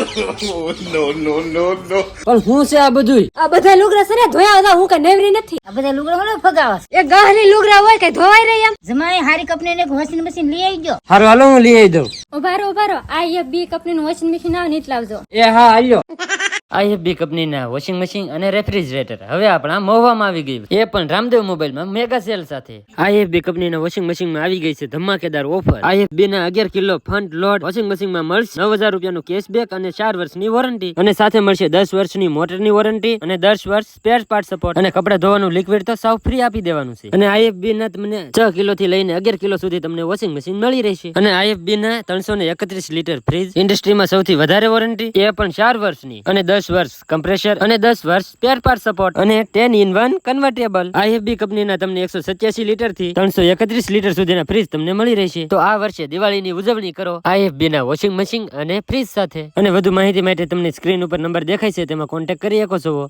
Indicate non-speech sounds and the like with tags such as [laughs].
[laughs] પણ હું છે આ બધું આ બધા લુગડા સરે ધોયા હતા હું કઈ નેવરી નથી. આ બધા લુગડા હોને ફગાવા એ ગાહની લુગડા હોય કે ધોવાઈ રહી એમ? જમાઈ હારી કપની ને વોશિંગ મશીન લઈ આવી ગયો. હારું હાલો હું લઈ આવી દઉં. ઉભારો ઉભારો આ બી બી કંપનીનું વોશિંગ મશીન આવે ને એટલે લાવજો એ હા આલ્યો આઈએફબી કંપનીના વોશિંગ મશીન અને રેફ્રિજરેટર હવે આપણા મોવામાં આવી ગયું એ પણ રામદેવ મોબાઈલમાં મેગા સેલ સાથે. આઈએફબી કંપનીના વોશિંગ મશીનમાં આવી ગઈ છે ધમાકેદાર ઓફર આઈએફબી ના અગિયાર કિલો ફંટ લોડ વોશિંગ મશીનમાં મળશે નવ હજાર રૂપિયાનું કેશબેક અને ચાર વર્ષની વોરંટી અને સાથે મળશે દસ વર્ષની મોટરની વોરંટી અને દસ વર્ષ સ્પેર પાર્ટ સપોર્ટ અને કપડા ધોવાનું લિક્વિડ તો સાવ ફ્રી આપી દેવાનું છે. અને આઈએફબી ના તમને છ કિલો થી લઈને અગિયાર કિલો સુધી તમને વોશિંગ મશીન મળી રહેશે. અને આઈએફબી ના ત્રણસો ને એકત્રીસ લીટર ફ્રીજ ઇન્ડસ્ટ્રીમાં સૌથી વધારે વોરંટી એ પણ ચાર વર્ષની. અને દસ વર્ષ કમ્પ્રેસર અને દસ વર્ષ સ્પેર પાર્ટ સપોર્ટ અને ten in one convertible IFB કંપનીના તમને એકસો સત્યાસી લીટરથી ત્રણસો એકત્રીસ લીટર સુધીના ફ્રીજ તમને મળી રહેશે. તો આ વર્ષે દિવાળીની ઉજવણી કરો. આઈએફબી ના વોશિંગ મશીન અને ફ્રીજ સાથે. અને વધુ માહિતી માટે તમને સ્ક્રીન ઉપર નંબર દેખાય છે, તેમાં કોન્ટેક્ટ કરી શકો છો.